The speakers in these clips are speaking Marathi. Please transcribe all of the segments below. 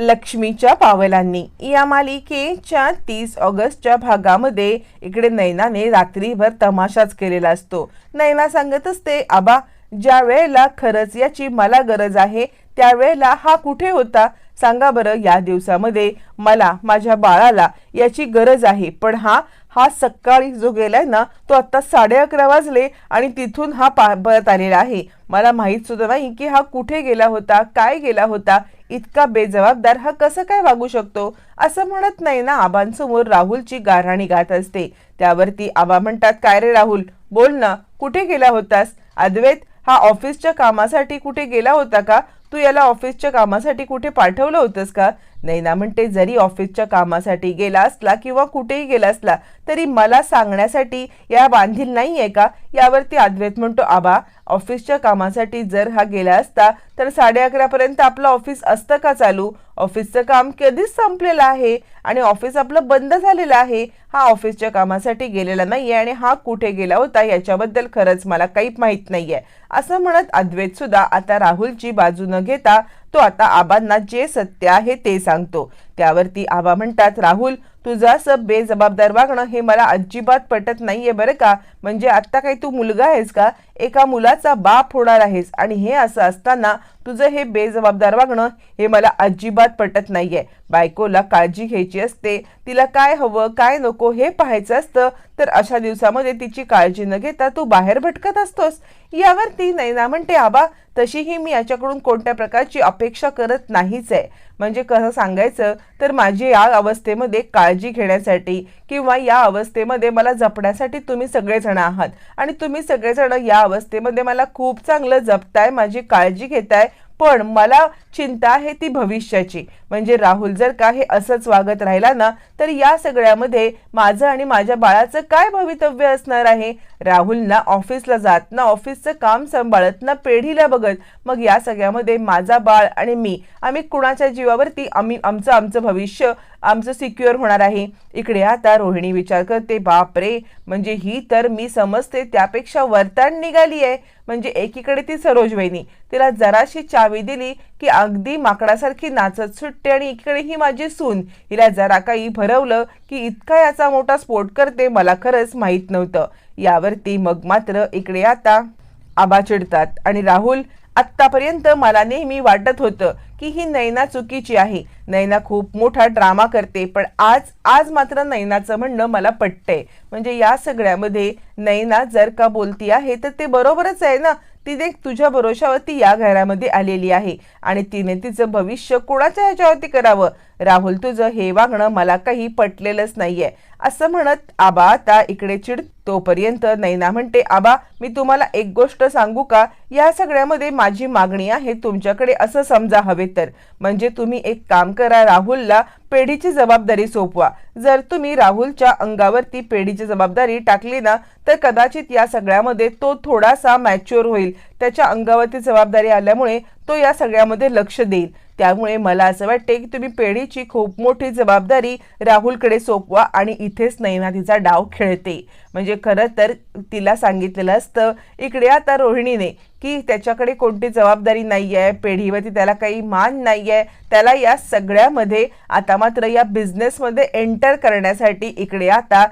लक्ष्मीच्या पावलांनी. या मालिकेच्या तीस ऑगस्टच्या भागामध्ये इकडे नैनाने रात्रीभर तमाशाच केलेला असतो. नैना सांगत असते आबा ज्या वेळेला खरंच याची मला गरज आहे त्यावेळेला हा कुठे होता? सांगा बरं या दिवसामध्ये मला माझ्या बाळाला याची गरज आहे. पण हा हा सकाळी जो गेलाय ना तो आत्ता साडे अकरा वाजले आणि तिथून हा पा परत आलेला आहे. मला माहीत सुद्धा नाही की हा कुठे गेला होता काय गेला होता इतका बेजबाबदार हा कसं काय वागू शकतो? असं म्हणत नाही ना आबांसमोर राहुलची गारहाणी गात असते. त्यावरती आबा म्हणतात काय रे राहुल बोल ना कुठे गेला होतास? अद्वैत हा ऑफिसच्या कामासाठी कुठे गेला होता का? तू याला ऑफिसच्या कामासाठी कुठे पाठवलं होतंस का? नैना म्हणते जरी ऑफिसच्या कामासाठी गेला असला किंवा कुठेही गेला असला तरी मला सांगण्यासाठी या बांधील नाही आहे का? यावरती अद्वैत म्हणतो आबा ऑफिसच्या कामासाठी जर हा गेला असता तर साडे अकरापर्यंत आपलं ऑफिस असतं का चालू? ऑफिसचं काम कधीच संपलेलं आहे आणि ऑफिस आपलं बंद झालेलं आहे. हा ऑफिसच्या कामासाठी गेलेला नाही आहे आणि हा कुठे गेला होता याच्याबद्दल खरंच मला काही माहीत नाही आहे असं म्हणत अद्वैत सुद्धा आता राहुलची बाजू न घेता तो आता आबांना जे सत्य आहे ते सांगतो. त्यावरती आबा म्हणतात राहुल तुझं असं बेजबाबदार वागणं हे मला अजिबात पटत नाहीये बरं का? म्हणजे आत्ता काही तू मुलगा आहेस का? एका मुलाचा बाप होणार आहेस आणि हे असं असताना तुझं हे बेजबाबदार वागणं हे मला अजिबात पटत नाहीये. बायकोला काळजी घ्यायची असते तिला काय हवं काय नको हे पाहायचं असतं तर अशा दिवसामध्ये तिची काळजी न घेता तू बाहेर भटकत असतोस. यावर ती नैना म्हणते आबा तशीही मी याच्याकडून कोणत्या प्रकारची अपेक्षा करत नाहीच आहे. म्हणजे कसं सांगायचं तर माझी या अवस्थेमध्ये काळजी घेण्यासाठी किंवा या अवस्थेमध्ये मला जपण्यासाठी तुम्ही सगळेजण आहात. आणि तुम्ही सगळेजण या अवस्थेमध्ये मला खूप चांगलं जपताय माझी काळजी घेताय पण मला चिंता आहे ती भविष्याची. म्हणजे राहुल जर का हे असंच वागत राहिला ना तर या सगळ्यामध्ये माझं आणि माझ्या बाळाचं काय भवितव्य असणार आहे? राहुल ना ऑफिसला जात ना ऑफिसचं काम सांभाळत ना पेढीला बघत मग या सगळ्यामध्ये माझा बाळ आणि मी आम्ही कुणाच्या जीवावरती आम्ही आमचं आमचं भविष्य आमचं सिक्युअर होणार आहे. इकडे आता रोहिणी विचार करते बाप रे म्हणजे ही तर मी समजते त्यापेक्षा वरताण निघाली आहे. म्हणजे एकीकडे ती सरोज वहिनी तिला जराशी चावी दिली की अगदी माकडासारखी नाचत सुटते आणि इकडे ही माझी सून. हिला जरा काही भरवलं की इतका याचा मोठा स्फोट करते मला खरंच माहीत नव्हतं. यावरती मग मात्र इकडे आता आबा चिडतात आणि राहुल आत्तापर्यंत मला नेहमी वाटत होतं की ही नैना चुकीची आहे. नैना खूप मोठा ड्रामा करते पण आज आज मात्र नैनाचं म्हणणं मला पटतंय. म्हणजे या सगळ्यामध्ये नैना जर का बोलती आहे तर ते बरोबरच आहे ना? ती देख तुझ्या भरोशावरती या घरामध्ये आलेली आहे. आणि तिने तिचं भविष्य कोणाच्या ह्याच्यावरती करावं? राहुल तुझं हे वागणं मला काही पटलेलंच नाहीये. असं म्हणत आबा आता इकडे चिड तोपर्यंत नैना म्हणते आबा मी तुम्हाला एक गोष्ट सांगू का? या सगळ्यामध्ये माझी मागणी आहे तुमच्याकडे असं समजा हवे तर. म्हणजे तुम्ही एक काम करा राहुलला पेढीची जबाबदारी सोपवा. जर तुम्ही राहुलच्या अंगावरती पेढीची जबाबदारी टाकली ना तर कदाचित या सगळ्यामध्ये तो थोडासा मॅच्युअर होईल. त्याच्या अंगावरती जबाबदारी आल्यामुळे तो या सगळ्यामध्ये लक्ष देईल. त्यामुळे मला असं वाटते की तुम्ही पेढीची खूप मोठी जबाबदारी राहुलकडे सोपवा आणि इथेच नैना तिचा डाव खेळते. म्हणजे खरं तर तिला सांगितलेलं असतं इकडे आता रोहिणीने की त्याच्याकडे कोणती जबाबदारी नाही आहे पेढीवरती त्याला काही मान नाही आहे त्याला या सगळ्यामध्ये आता मात्र या बिझनेसमध्ये एंटर करण्यासाठी इकडे आता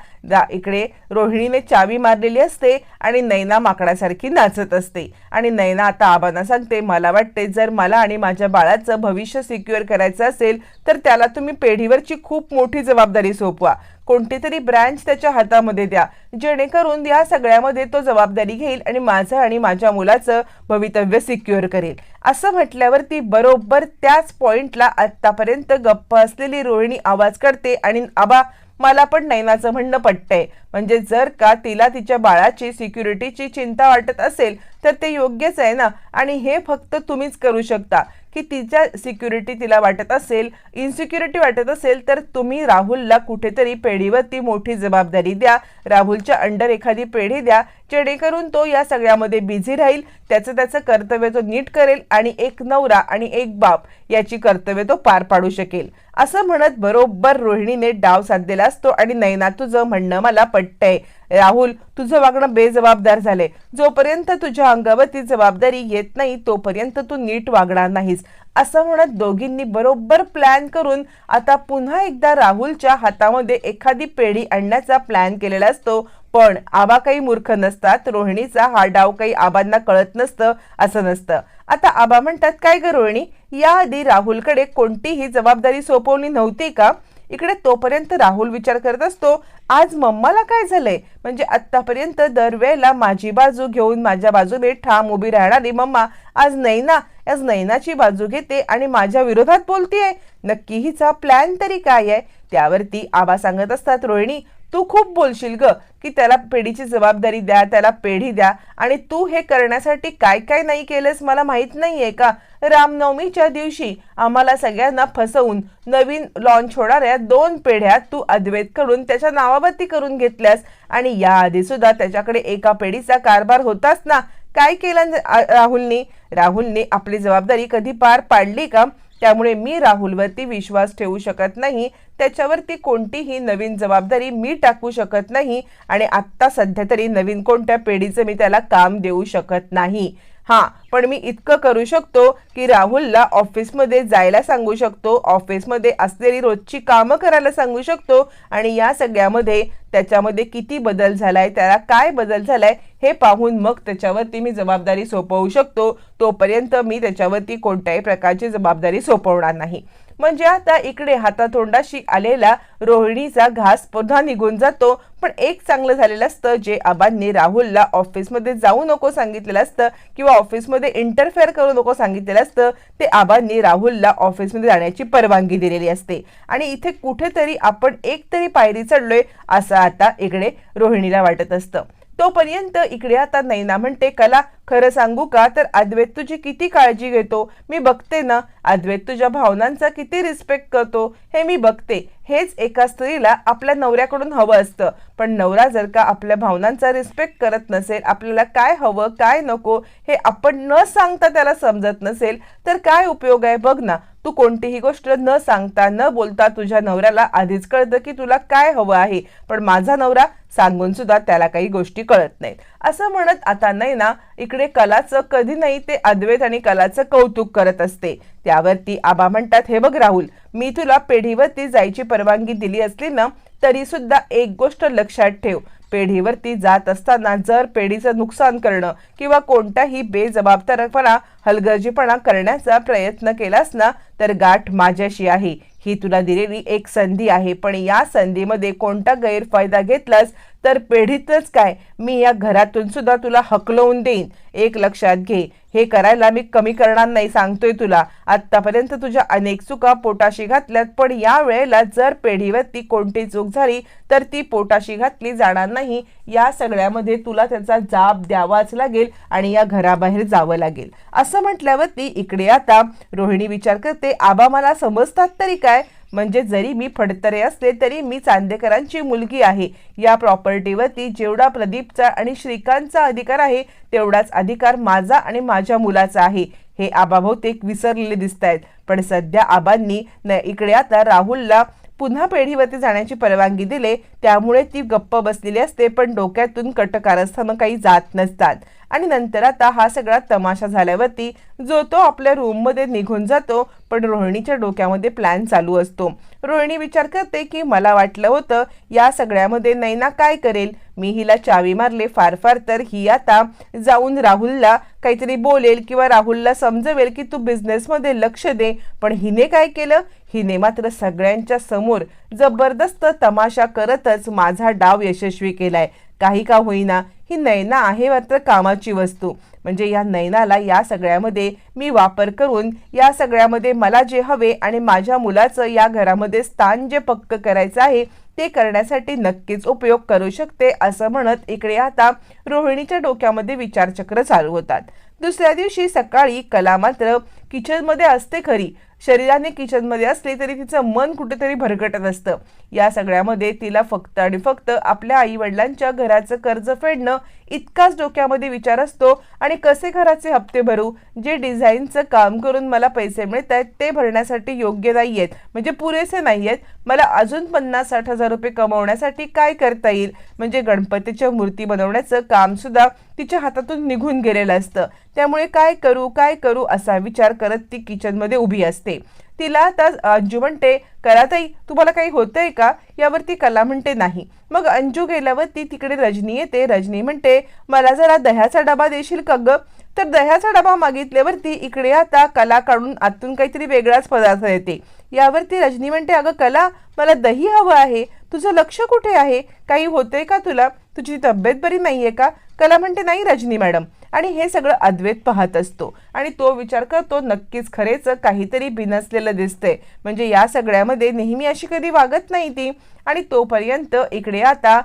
इकडे रोहिणीने चावी मारलेली असते आणि नैना माकडासारखी नाचत असते. आणि नैना आता आबांना सांगते मला वाटते जर मला आणि माझ्या बाळाचं भविष्य सिक्युअर करायचं असेल तर त्याला तुम्ही पेढीवरची खूप मोठी जबाबदारी सोपवा. कोणती तरी ब्रँच त्याच्या हातामध्ये द्या. जेणेकरून या सगळ्यामध्ये तो जबाबदारी घेईल आणि माझं आणि माझ्या मुलाचं भवितव्य सिक्युअर करेल. असं म्हटल्यावरती बरोबर त्याच पॉइंटला आत्तापर्यंत गप्प असलेली रोहिणी आवाज करते आणि आबा मला पण नैनाचं म्हणणं पटतंय. म्हणजे जर का तिला तिच्या बाळाची सिक्युरिटीची चिंता वाटत असेल तर ते योग्यच आहे ना? आणि हे फक्त तुम्हीच करू शकता. की तिच्या सिक्युरिटी तिला वाटत असेल इन्सिक्युरिटी वाटत असेल तर तुम्ही राहुलला कुठेतरी पेढीवर ती मोठी जबाबदारी द्या. राहुलच्या अंडर एखादी पेढी द्या. जेणेकरून तो या सगळ्यामध्ये बिझी राहील. त्याचं त्याचं कर्तव्य तो नीट करेल आणि एक नवरा आणि एक बाप याची कर्तव्य तो पार पाडू शकेल. असं म्हणत बरोबर रोहिणीने डाव साधलेला असतो आणि नैना तुझं म्हणणं मला पटतंय. राहुल तुझं वागणं बेजबाबदार झालंय. जोपर्यंत तुझ्या अंगावरती जबाबदारी येत नाही तोपर्यंत तू नीट वागणार नाहीस. असं म्हणत दोघींनी बरोबर प्लॅन करून आता पुन्हा एकदा राहुलच्या हातामध्ये एखादी पेढी आणण्याचा प्लॅन केलेला असतो पण आबा काही मूर्ख नसतात रोहिणीचा हा डाव काही आबांना कळत नसतं असं नसतं. आता आबा म्हणतात काय ग रोहिणी याआधी राहुलकडे कोणतीही जबाबदारी सोपवली नव्हती का? इकडे तोपर्यंत राहुल विचार करत असतो आज मम्माला काय झालंय? म्हणजे आत्तापर्यंत दरवेळेला माझी बाजू घेऊन माझ्या बाजूने ठाम उभी राहणारी मम्मा आज नैना आज नैनाची बाजू घेते आणि माझ्या विरोधात बोलतीये. नक्की हिचा प्लॅन तरी काय आहे? त्यावरती आबा सांगत असतात रोहिणी तू खूप बोलशील ग की त्याला पेढीची जबाबदारी द्या त्याला पेढी द्या. आणि तू हे करण्यासाठी काय काय नाही केलंस मला माहीत नाहीये का? रामनवमीच्या दिवशी आम्हाला सगळ्यांना फसवून नवीन लॉन्च होणाऱ्या दोन पेढ्या तू कडून त्याच्या नावावरती करून घेतल्यास. आणि याआधी सुद्धा त्याच्याकडे एका पेढीचा कारभार होताच ना. काय केलं राहुलने? राहुलने आपली जबाबदारी कधी पार पाडली का? त्यामुळे मी राहुलवरती विश्वास ठेवू शकत नाही. त्याच्यावरती कोणतीही नवीन जबाबदारी मी टाकू शकत नाही आणि आत्ता सध्या तरी नवीन कोणत्या पेढीचं मी त्याला काम देऊ शकत नाही. हां पण मी इतकं करू शकतो की राहुलला ऑफिसमध्ये जायला सांगू शकतो ऑफिसमध्ये असलेली रोजची कामं करायला सांगू शकतो आणि या सगळ्यामध्ये त्याच्यामध्ये किती बदल झालाय त्याला काय बदल झालाय हे पाहून मग त्याच्यावरती मी जबाबदारी सोपवू शकतो. तोपर्यंत मी त्याच्यावरती कोणत्याही प्रकारची जबाबदारी सोपवणार नाही. म्हणजे आता इकडे हातातोंडाशी आलेला रोहिणीचा घास पुन्हा निघून जातो. पण एक चांगलं झालेलं असतं जे आबांनी राहुलला ऑफिसमध्ये जाऊ नको सांगितलेलं असतं किंवा ऑफिसमध्ये इंटरफेअर करू नको सांगितलेलं असतं ते आबांनी राहुलला ऑफिसमध्ये जाण्याची परवानगी दिलेली असते. आणि इथे कुठेतरी आपण एक तरी पायरी चढलोय असं आता इकडे रोहिणीला वाटत असतं. तोपर्यंत इकडे आता नैना म्हणते कला खरं सांगू का? तर अद्वैत तुझी किती काळजी घेतो? मी बघते ना. अद्वैत तुझ्या भावनांचा किती रिस्पेक्ट करतो? हे मी बघते. हेच एका स्त्रीला आपल्या नवऱ्याकडून हवं असतं. पण नवरा जर का आपल्या भावनांचा रिस्पेक्ट करत नसेल आपल्याला काय हवं काय नको हे आपण न सांगता त्याला समजत नसेल तर काय उपयोग आहे? बघ ना. तू कोणतीही गोष्ट न सांगता न बोलता तुझ्या नवऱ्याला आधीच कळतं की तुला काय हवं आहे. पण माझा नवरा सांगून सुद्धा त्याला काही गोष्टी कळत नाहीत. असं म्हणत आता नाही ना इकडे कलाचं कधी नाही ते अद्वैत आणि कलाचं कौतुक करत असते. त्यावरती आबा म्हणतात हे बघ राहुल मी तुला पेढीवरती जायची परवानगी दिली असली ना तरी सुद्धा एक गोष्ट लक्षात ठेव. पेढीवरती जात असताना जर पेढीचं नुकसान करणं किंवा कोणताही बेजबाबदारपणा हलगर्जीपणा करण्याचा प्रयत्न केलास ना तर गाठ माझ्याशी आहे. ही तुला दिलेली एक संधी आहे. पण या संधीमध्ये कोणता गैरफायदा घेतलास? तर पेढीतच काय? मी या घरातून सुद्धा तुला हकलवून देईन. एक लक्षात घे. हे करायला मी कमी करणार नाही सांगतोय तुला. आतापर्यंत तुझ्या अनेक चुका पोटाशी घातल्यात पण या वेळेला जर पेढीवरती कोणती चूक झाली तर ती पोटाशी घातली जाणार नाही. या सगळ्यामध्ये तुला त्याचा जाब द्यावाच लागेल आणि या घराबाहेर जावं लागेल. असं म्हटल्यावरती इकडे आता रोहिणी विचार करते आबा मला समजतात तरी काय? म्हणजे जरी मी फडतरे असले तरी मी चांदेकरांची मुलगी आहे. या प्रॉपर्टीवरती जेवढा प्रदीपचा आणि श्रीकांतचा अधिकार आहे तेवढाच अधिकार माझा आणि माझ्या मुलाचा आहे. हे आबा बहुतेक विसरलेले दिसत आहेत पण सध्या आबांनी न इकडे आता राहुलला पुन्हा पेढीवरती जाण्याची परवानगी दिले त्यामुळे ती गप्प बसलेली असते पण डोक्यातून कटकारस्थानं काही जात नसतात. आणि नंतर आता हा सगळा तमाशा झाल्यावरती जो तो आपल्या रूममध्ये निघून जातो पण रोहिणीच्या डोक्यामध्ये प्लॅन चालू असतो. रोहिणी विचार करते की मला वाटलं होतं या सगळ्यामध्ये नैना काय करेल? मी हिला चावी मारले फार फार तर ही आता जाऊन राहुलला काहीतरी बोलेल किंवा राहुलला समजवेल की तू बिझनेसमध्ये लक्ष दे. पण हिने काय केलं? हिने मात्र सगळ्यांच्या समोर जबरदस्त तमाशा करत करतच माझा डाव यशस्वी केलाय. काही का होईना ही नैना आहे मात्र कामाची वस्तू. म्हणजे या नैनाला या सगळ्यामध्ये मी वापर करून या सगळ्यामध्ये मला जे हवे आणि माझ्या मुलाचं या घरामध्ये स्थान जे पक्क करायचं आहे ते करण्यासाठी नक्कीच उपयोग करू शकते असं म्हणत इकडे आता रोहिणीच्या डोक्यामध्ये विचारचक्र चालू होतात. दुसऱ्या दिवशी सकाळी कला मात्र किचनमध्ये असते खरी शरीराने किचनमध्ये असली तरी तिचं मन कुठेतरी भरकटत असतं. या सगळ्यामध्ये तिला फक्त आणि फक्त आपल्या आई वडिलांच्या घराचं कर्ज फेडणं इतकाच डोक्यामध्ये विचार असतो. आणि कसे घराचे हप्ते भरू? जे डिझाईनचं काम करून मला पैसे मिळत आहेत ते भरण्यासाठी योग्य नाही आहेत म्हणजे पुरेसे नाही आहेत मला अजून पन्नास साठ हजार रुपये कमवण्यासाठी काय करता येईल? म्हणजे गणपतीच्या मूर्ती बनवण्याचं काम सुद्धा तिच्या हातातून निघून गेलेलं असतं. त्यामुळे काय करू काय करू असा विचार करत ती किचनमध्ये उभी असते. तिला आता अंजू म्हणते कलाताई तुम्हाला काही होतंय का? यावरती कला म्हणते नाही. मग अंजू गेल्यावर ती तिकडे रजनी येते. रजनी म्हणते मला जरा दह्याचा डबा देशील का गं? तर दह्याचा डबा मागितल्यावरती इकडे आता कला काढून आतून काहीतरी वेगळाच पदार्थ येते. यावरती रजनी म्हणते अगं कला मला दही हवं आहे. तुझं लक्ष कुठे आहे? काही होतंय का तुला? तुझी तब्येत बरी नाही आहे का? कला म्हणते नाही रजनी मॅडम. आणि हे सगळं अद्वैत पाहत असतो. आणि तो विचार करतो नक्कीच खरेच काहीतरी बिनसलेलं दिसतंय. म्हणजे या सगळ्यामध्ये नेहमी अशी कधी वागत नाही ती. आणि तोपर्यंत इकडे आता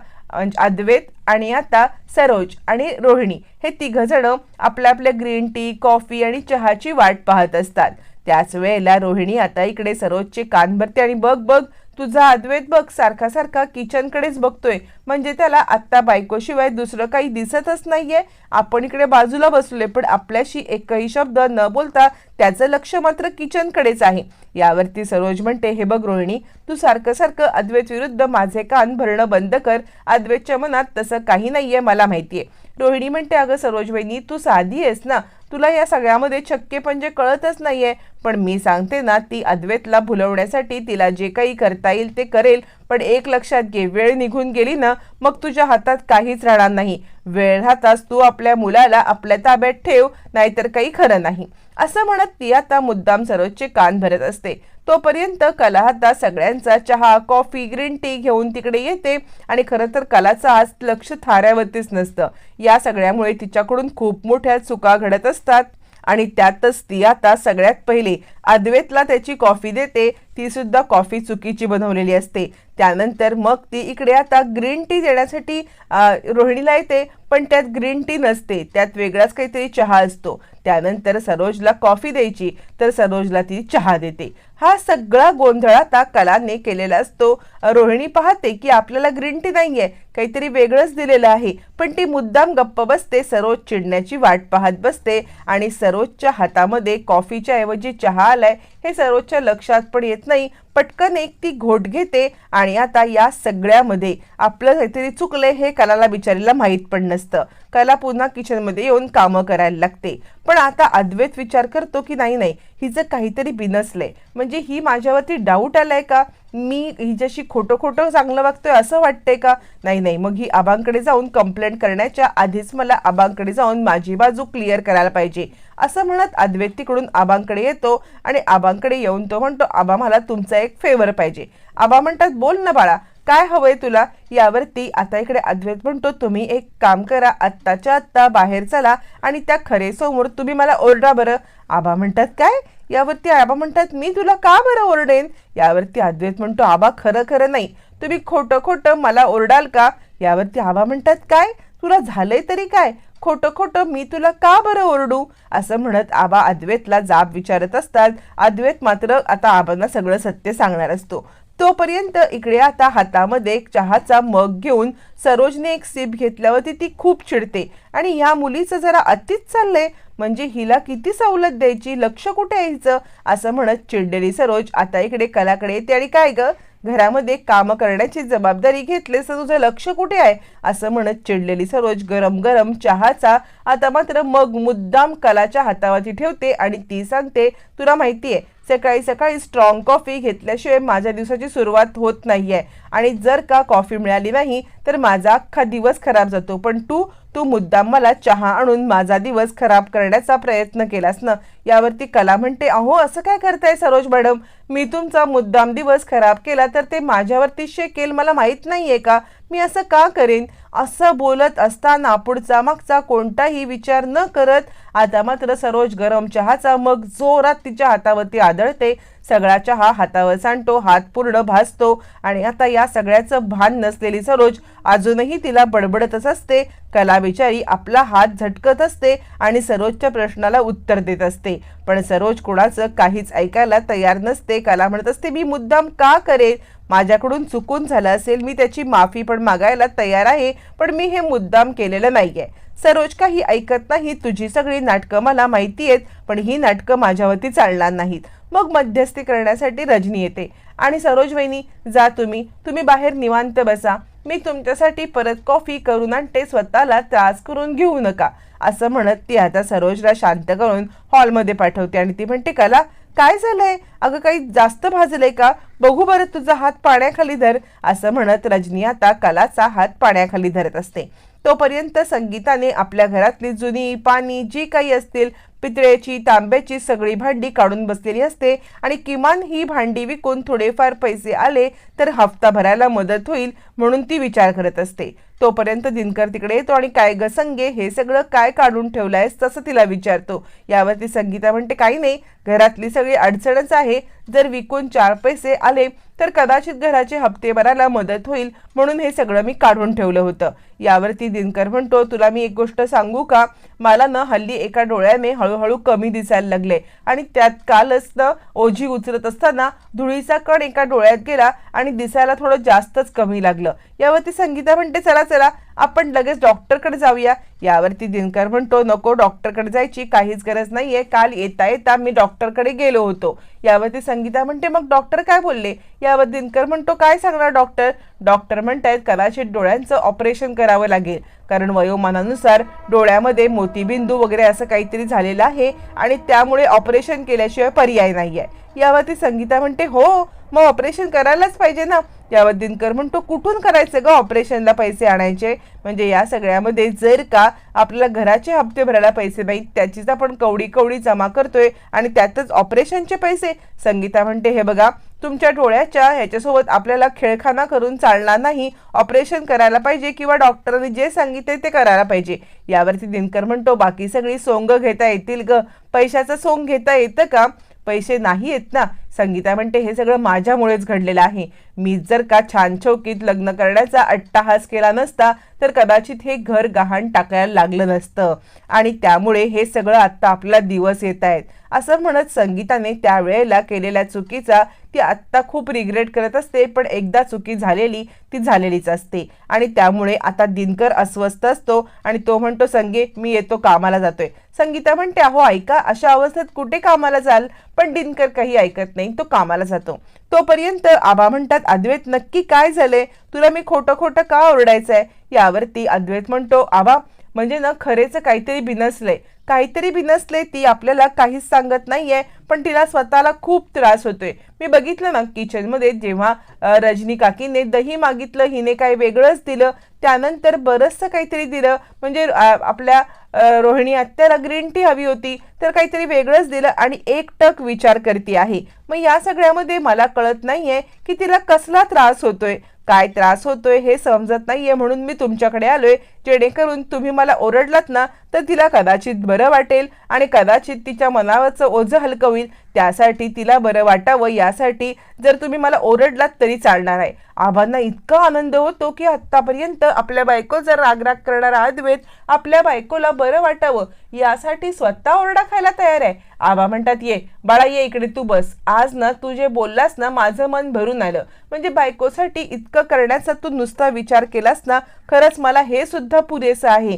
अद्वैत आणि आता सरोज आणि रोहिणी. हे जण आपल्या आपल्या ग्रीन टी कॉफी आणि चहाची वाट पाहत असतात. त्याच वेळेला रोहिणी आता इकडे सरोजचे कान भरते आणि बघ बघ तुझा अद्वैत बघ सारखा सारखा किचनकडेच बघतोय. म्हणजे त्याला आत्ता बायकोशिवाय दुसरं काही दिसतच नाहीये. आपण इकडे बाजूला बसलोय पण आपल्याशी एकही शब्द न बोलता त्याचं लक्ष मात्र किचनकडेच आहे. यावरती सरोज म्हणते हे बघ रोहिणी तू सारखं सारखं अद्वैत विरुद्ध माझे कान भरणं बंद कर. अद्वैतच्या मनात तसं काही नाहीये मला माहितीये. रोहिणी म्हणते अगं सरोज बहिणी तू साधी आहेस ना. तुला या सगळ्यामध्ये छक्के पंजे म्हणजे कळतच नाहीये. पण मी सांगते ना ती अद्वैतला भुलवण्यासाठी तिला जे काही करता येईल ते करेल. पण एक लक्षात घे वेळ निघून गेली ना मग तुझ्या हातात काहीच राहणार नाही. वेळ राहताच तू आपल्या मुलाला आपल्या ताब्यात ठेव नाहीतर काही खरं नाही. असं म्हणत ती आता मुद्दाम सरोजचे कान भरत असते. तोपर्यंत कला आता सगळ्यांचा चहा कॉफी ग्रीन टी घेऊन तिकडे येते. आणि खरं तर कलाचं आज लक्ष थाऱ्यावरतीच नसतं. या सगळ्यामुळे तिच्याकडून खूप मोठ्या चुका घडत असतात. आणि त्यातच ती आता सगळ्यात पहिले अद्वेतला त्याची कॉफी देते ती सुद्धा कॉफी चुकीची बनवलेली असते. त्यानंतर मग ती इकडे आता ग्रीन टी देण्यासाठी रोहिणीला येते पण त्यात ग्रीन टी नसते. त्यात वेगळाच काहीतरी चहा असतो. त्यानंतर सरोजला कॉफी द्यायची तर सरोजला ती चहा देते. हा सगळा गोंधळ आता कलाने केलेला असतो. रोहिणी पाहते की आपल्याला ग्रीन टी नाही आहे काहीतरी वेगळंच दिलेलं आहे. पण ती मुद्दाम गप्प बसते सरोज चिडण्याची वाट पाहत बसते आणि सरोजच्या हातामध्ये कॉफीच्या ऐवजी चहा आलाय हे सर्वोच्च लक्षात पण येत नाही. पटकन एक ती घोट घेते आणि आता या सगळ्यामध्ये आपलं काहीतरी चुकलंय हे कलाला बिचारीला माहीत पण नसतं. कला पुन्हा किचनमध्ये येऊन कामं करायला लागते. पण आता अद्वैत विचार करतो की नाही नाही हिचं काहीतरी बिनसलंय. म्हणजे ही माझ्यावरती डाऊट आलाय का? मी हिच्याशी खोटं खोटं चांगलं वागतोय असं वाटतंय का? नाही नाही. मग ही आबांकडे जाऊन कंप्लेंट करण्याच्या आधीच मला आबांकडे जाऊन माझी बाजू क्लिअर करायला पाहिजे. असं म्हणत अद्वैतीकडून आबांकडे येतो आणि आबांकडे येऊन तो म्हणतो आबा मला तुमचा एक फेवर पाहिजे. आबा म्हणतात बोल ना बाळा. काय हवंय तुला? यावरती आता इकडे अद्वैत म्हणतो तुम्ही एक काम करा आत्ताच्या आत्ता बाहेर चला आणि त्या खरे समोर तुम्ही मला ओरडा बरं. आबा म्हणतात काय? यावरती आबा म्हणतात मी तुला का बरं ओरडेन? यावरती अद्वैत म्हणतो आबा खरं खरं नाही. तुम्ही खोटं खोटं मला ओरडाल का? यावरती आबा म्हणतात काय? तुला झालंय तरी काय? खोटं खोटं मी तुला का बरं ओरडू? असं म्हणत आबा अद्वैतला जाब विचारत असतात. अद्वैत मात्र आता आबांना सगळं सत्य सांगणार असतो. तोपर्यंत इकडे आता हातामध्ये एक चहाचा मग घेऊन सरोजने एक सिप घेतल्यावरती ती खूप चिडते. आणि ह्या मुलीचं जरा अतिच चाललंय. म्हणजे हिला किती सवलत द्यायची? लक्ष कुठे यायचं? असं म्हणत चिडलेली सरोज आता इकडे कलाकडे येते. आणि काय ग? घरामध्ये काम करण्याची जबाबदारी घेतलीस तर तुझं लक्ष कुठे आहे? असं म्हणत चिडलेली सरोज गरम गरम चहाचा आता मात्र मग मुद्दाम कलाच्या हातावरती ठेवते आणि ती सांगते तुला माहिती आहे सकाळी सकाळी स्ट्रॉंग कॉफी घेतल्याशिवाय माझ्या दिवसाची सुरुवात होत नाही आहे आणि जर का कॉफी मिळाली नाही तर माझा अख्खा दिवस खराब जातो. पण तू तू मुद्दाम मला चहा आणून माझा दिवस खराब करण्याचा प्रयत्न केलास ना यावरती कला म्हणते अहो असं काय करताय सरोज मॅडम? मी तुमचा मुद्दाम दिवस खराब केला तर ते माझ्यावरती शेकेल मला माहीत नाही आहे का? मी असं का करेन? असं बोलत असताना पुढचा मागचा कोणताही विचार न करत आता मात्र सरोज गरम चहाचा मग जोरात तिच्या हातावरती आदळते सगळा चहा हातावर सांडतो हात पूर्ण भासतो आणि आता या सगळ्याचं भान नसलेली सरोज अजूनही तिला बडबडतच असते. कला बिचारी आपला हात झटकत असते आणि सरोजच्या प्रश्नाला उत्तर देत असते. पण सरोज कोणाचं काहीच ऐकायला तयार नसते. कला म्हणत असते मी मुद्दाम का करेन माझ्याकडून चुकून झालं असेल. मी त्याची माफी पण मागायला तयार आहे. पण मी हे मुद्दाम केलेलं नाही आहे सरोज काही ऐकत नाही तुझी सगळी नाटकं मला माहिती आहेत पण ही नाटकं माझ्यावरती चालणार नाहीत. मग मध्यस्थी करण्यासाठी रजनी येते. आणि सरोज वहिनी जा तुम्ही. तुम्ही बाहेर निवांत बसा. मी तुमच्यासाठी परत कॉफी करून आणते. स्वतःला त्रास करून घेऊ नका. असं म्हणत ती आता सरोजला शांत करून हॉलमध्ये पाठवते आणि ती म्हणते कला काय झालंय? अगं काही जास्त भाजलंय का? बघू बरं तुझा हात पाण्याखाली धर. असं म्हणत रजनी आता कलाचा हात पाण्याखाली धरत असते. तोपर्यंत संगीताने आपल्या घरातली जुनी पाणी जी काही असतील पितळेची तांब्याची सगळी भांडी काढून बसलेली असते आणि किमान ही भांडी विकून थोडेफार पैसे आले तर हफ्ता भरायला मदत होईल म्हणून ती विचार करत असते. तोपर्यंत दिनकर तिकडे येतो आणि काय ग संगे हे सगळं काय काढून ठेवलं आहेस तसं तिला विचारतो. यावरती संगीता म्हणते काही नाही घरातली सगळी अडचणच आहे. जर विकून चार पैसे आले तर कदाचित घराचे हप्ते भरायला मदत होईल म्हणून हे सगळं मी काढून ठेवलं होतं. यावरती दिनकर म्हणतो तुला मी एक गोष्ट सांगू का? मला ना हल्ली एका डोळ्याने हळूहळू कमी दिसायला लागले आणि त्यात कालच ना ओझी उचलत असताना धुळीचा कण एका डोळ्यात गेला आणि दिसायला थोडं जास्तच कमी लागलं. यावरती संगीता म्हणते चला चला आपण लगेच डॉक्टरकडे जाऊया. यावरती दिनकर म्हणतो नको डॉक्टरकडे जायची काहीच गरज नाहीये. काल येता येता मी डॉक्टरकडे गेलो होतो. यावरती संगीता म्हणते मग डॉक्टर काय बोलले? यावर दिनकर म्हणतो काय सांगणार डॉक्टर? डॉक्टर म्हणतायत कदाचित डोळ्यांचं ऑपरेशन करावं लागेल. कारण वयोमानानुसार डोळ्यामध्ये मोतीबिंदू वगैरे असं काहीतरी झालेलं आहे आणि त्यामुळे ऑपरेशन केल्याशिवाय पर्याय नाही आहे. यावरती संगीता म्हणते हो मग ऑपरेशन करायलाच पाहिजे ना? यावर दिनकर म्हणतो कुठून करायचं ग ऑपरेशनला पैसे आणायचे? म्हणजे या सगळ्यामध्ये जर का आपल्याला घराचे हप्ते भरायला पैसे नाहीत त्याचीच आपण कवडी कवडी जमा करतोय आणि त्यातच ऑपरेशनचे पैसे. संगीता म्हणते हे बघा तुमच्या डोळ्याच्या ह्याच्यासोबत आपल्याला खेळखाना करून चालणार नाही ऑपरेशन करायला पाहिजे किंवा डॉक्टरांनी जे सांगितले ते करायला पाहिजे. यावरती दिनकर म्हणतो बाकी सगळी सोंग घेता येतील ग. पैशाचं सोंग घेता येतं का? पैसे नाही येत ना. संगीता म्हणते हे सगळं माझ्यामुळेच घडलेलं आहे. मी जर का छान चौकीत लग्न करण्याचा अट्टाहास केला नसता तर कदाचित हे घर गहाण टाकायला लागलं नसतं. आणि त्यामुळे हे सगळं आत्ता आपला दिवस येत आहेत. असं म्हणत संगीताने त्यावेळेला केलेल्या चुकीचा ती आत्ता खूप रिग्रेट करत असते पण एकदा चुकी झालेली ती झालेलीच असते. आणि त्यामुळे आता दिनकर अस्वस्थ असतो आणि तो म्हणतो संगे मी येतो कामाला जातोय. संगीता म्हणते अहो ऐका अशा अवस्थेत कुठे कामाला जाल? पण दिनकर काही ऐकत नाही. तो कामाला जातो. तोपर्यंत आबा म्हणतात अद्वैत नक्की काय झालंय? तुला मी खोटं खोटं का ओरडायचंय? यावरती अद्वैत म्हणतो आबा म्हणजे ना खरेच काहीतरी बिनसलंय. काहीतरी बिनसले ती आपल्याला काहीच सांगत नाहीये पण तिला स्वतःला खूप त्रास होतोय. मी बघितलं ना किचनमध्ये जेव्हा रजनी काकीने दही मागितलं हिने काही वेगळंच दिलं त्यानंतर बरंचसं काहीतरी दिलं. म्हणजे आपल्या रोहिणी आत्याला ग्रीन टी हवी होती तर काहीतरी वेगळंच दिलं आणि एक टक विचार करते आहे. मग या सगळ्यामध्ये मला कळत नाहीये की तिला कसला त्रास होतोय. काय त्रास होतोय हे समजत नाहीये म्हणून मी तुमच्याकडे आलोय. जेणेकरून तुम्ही मला ओरडलात ना तर तिला कदाचित बरं वाटेल आणि कदाचित तिच्या मनावरचं ओझं हलकं होईल त्यासाठी तिला बरं वाटावं यासाठी जर तुम्ही मला ओरडलात तरी चालणार आहे. आबांना इतका आनंद होतो की आत्तापर्यंत आपल्या बायको जर रागराग करणारा अद्वैत आपल्या बायकोला बरं वाटावं? यासाठी स्वतः ओरडा खायला तयार आहे. आबा म्हणतात ये बाळा ये इकडे तू बस. आज ना तू जे बोललास ना माझं मन भरून आलं. म्हणजे बायकोसाठी इतकं करण्याचा तू नुसता विचार केलास ना खरंच मला हे सुद्धा पुरेसं आहे.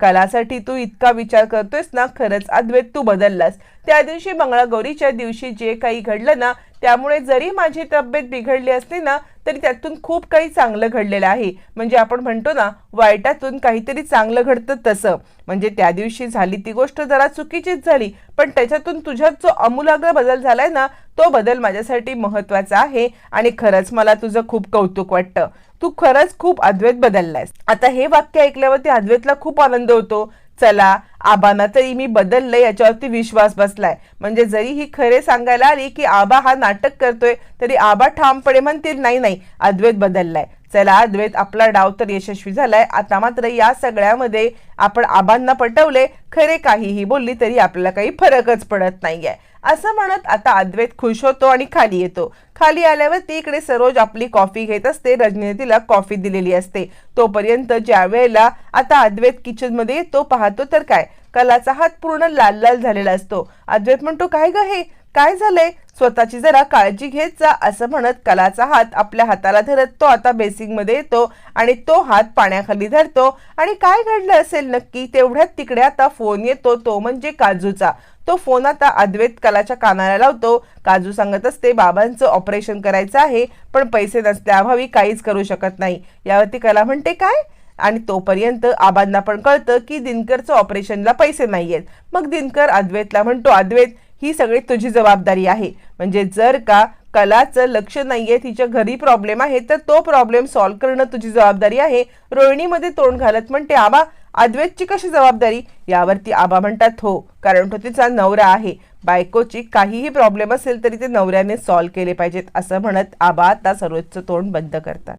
कलासाठी तू इतका विचार करतोयस ना खरंच अद्वैत तू बदललास. त्या दिवशी मंगळागौरीच्या दिवशी जे काही घडलं ना त्यामुळे जरी माझी तब्येत बिघडली असली ना तरी त्यातून खूप काही चांगलं घडलेलं आहे. म्हणजे आपण म्हणतो ना वाईटातून काहीतरी चांगलं घडतं तसं. म्हणजे त्या दिवशी झाली ती गोष्ट जरा चुकीचीच झाली. पण त्याच्यातून तुझ्यात जो अमूलाग्र बदल झालाय ना तो बदल माझ्यासाठी महत्त्वाचा आहे. आणि खरंच मला तुझं खूप कौतुक वाटतं. तू खरंच खूप अद्वैत बदललायस. आता हे वाक्य ऐकल्यावरती अद्वैतला खूप आनंद होतो. चला आबांना तरी मी बदललं याच्यावरती विश्वास बसलाय. म्हणजे जरी ही खरे सांगायला आली की आबा हा नाटक करतोय तरी आबा ठामपणे म्हणतील नाही नाही अद्वैत बदललाय. चला अद्वैत आपला डाव तर यशस्वी झालाय. आता मात्र या सगळ्यामध्ये आपण आबांना पटवले. खरे काहीही बोलली तरी आपल्याला काही फरकच पडत नाहीये. असं म्हणत आता अद्वैत खुश होतो आणि खाली येतो. खाली आल्यावरती इकडे सरोज आपली कॉफी घेत असते. रजनीने तिला कॉफी दिलेली असते. तोपर्यंत ज्या वेळेला आता अद्वैत किचनमध्ये येतो पाहतो तर काय? कलाचा हात पूर्ण लाल लाल झालेला असतो. अद्वैत म्हणतो काय ग हे? काय झालंय? स्वतःची जरा काळजी घेत जा असं म्हणत कलाचा हात आपल्या हाताला धरत. तो आता बेसिंगमध्ये येतो आणि तो हात पाण्याखाली धरतो. आणि काय घडलं असेल नक्की? तेवढ्यात तिकडे आता फोन येतो. तो म्हणजे काजूचा. तो फोन आता अद्वैत कलाच्या कानाला लावतो. काजू सांगत असते बाबांचं ऑपरेशन करायचं आहे पण पैसे नसल्याअभावी काहीच करू शकत नाही. यावरती कला म्हणते काय? आणि तोपर्यंत आबांना पण कळतं की दिनकरचं ऑपरेशनला पैसे नाही आहेत मग दिनकर अद्वैतला म्हणतो अद्वैत ही सगळी तुझी जबाबदारी आहे. म्हणजे जर का कलाचं लक्ष नाहीये तिच्या घरी प्रॉब्लेम आहे तर तो प्रॉब्लेम सॉल्व्ह करणं तुझी जबाबदारी आहे. रोहिणीमध्ये तोंड घालत म्हणते आबा अद्वैतची कशी जबाबदारी? यावरती आबा म्हणतात हो कारण तो तिचा नवरा आहे. बायकोची काहीही प्रॉब्लेम असेल तरी ते नवऱ्याने सॉल्व्ह केले पाहिजेत असं म्हणत आबा आता सर्वोच्च तोंड बंद करतात.